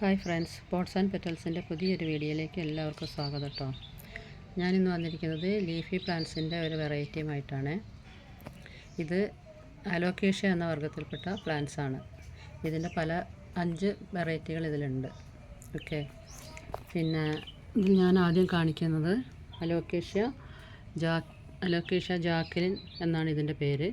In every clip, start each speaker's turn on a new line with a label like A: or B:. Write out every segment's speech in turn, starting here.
A: Hi friends pots and പെറ്റൽസിന്റെ പുതിയൊരു വീഡിയോയിലേക്ക് എല്ലാവർക്കും സ്വാഗതം കേട്ടോ ഞാനിന്ന് വന്നിരിക്കുന്നത് ലീഫി പ്ലാന്റ്സിന്റെ ഒരു വെറൈറ്റിയുമായിട്ടാണ്. ഇത് അലോക്കേഷ്യ എന്ന വർഗത്തിൽപ്പെട്ട പ്ലാന്റ്സ് ആണ്. ഇതിന്റെ പല അഞ്ച് വെറൈറ്റികൾ ഇതിലുണ്ട്. ഓക്കെ. പിന്നെ ഇതിൽ ഞാൻ ആദ്യം കാണിക്കുന്നത് അലോക്കേഷ്യ ജാ അലോക്കേഷ്യ ജാക്കലിൻ എന്നാണ് ഇതിന്റെ പേര്.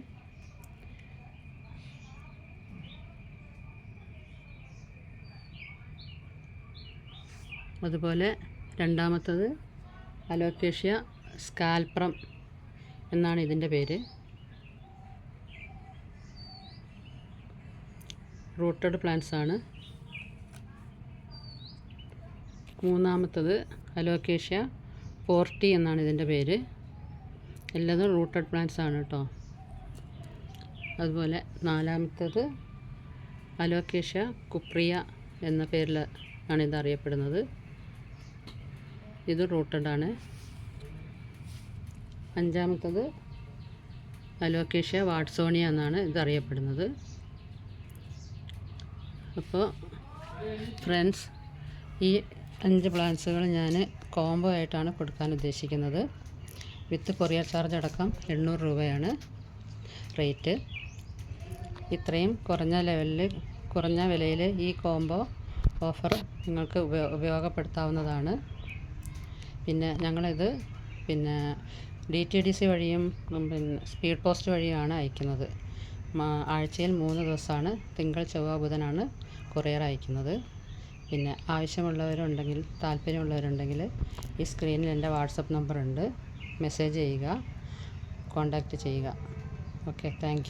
A: അതുപോലെ രണ്ടാമത്തത് അലോക്കേഷ്യ സ്കാൽപ്രം എന്നാണ് ഇതിന്റെ പേര്. റൂട്ടഡ് പ്ലാന്റ്സ് ആണ്. മൂന്നാമത്തത് അലോക്കേഷ്യ പോർട്ടി എന്നാണ് ഇതിന്റെ പേര്. എല്ലാതും റൂട്ടഡ് പ്ലാന്റ്സ് ആണ് കേട്ടോ. അതുപോലെ നാലാമത്തത് അലോക്കേഷ്യ കുപ്രിയ എന്ന പേരിൽ ആണ് ഇത് അറിയപ്പെടുന്നത്. ഇത് റൂട്ടഡ് ആണ്. അഞ്ചാമത്തത് അലോക്കേഷ്യ വാട്സോണിയ എന്നാണ് ഇതറിയപ്പെടുന്നത് അപ്പോൾ ഫ്രണ്ട്സ് ഈ അഞ്ച് പ്ലാന്റ്സുകൾ ഞാൻ കോംബോ ആയിട്ടാണ് കൊടുക്കാൻ ഉദ്ദേശിക്കുന്നത്. വിത്ത് കൊറിയർ ചാർജ് അടക്കം എണ്ണൂറ് രൂപയാണ് റേറ്റ് ഇത്രയും കുറഞ്ഞ ലെവലിൽ കുറഞ്ഞ വിലയിൽ ഈ കോംബോ ഓഫർ നിങ്ങൾക്ക് ഉപയോഗപ്പെടുത്താവുന്നതാണ്. പിന്നെ ഞങ്ങളിത് പിന്നെ ഡി ടി ഡി സി വഴിയും പിന്നെ സ്പീഡ് പോസ്റ്റ് വഴിയുമാണ് അയക്കുന്നത്. ആഴ്ചയിൽ മൂന്ന് ദിവസമാണ് തിങ്കൾ ചൊവ്വ ബുധനാണ് കൊറിയർ അയക്കുന്നത്. പിന്നെ ആവശ്യമുള്ളവരുണ്ടെങ്കിൽ താല്പര്യമുള്ളവരുണ്ടെങ്കിൽ ഈ സ്ക്രീനിൽ എന്റെ വാട്സപ്പ് നമ്പറുണ്ട്. മെസ്സേജ് ചെയ്യുക കോൺടാക്റ്റ് ചെയ്യുക. Okay thank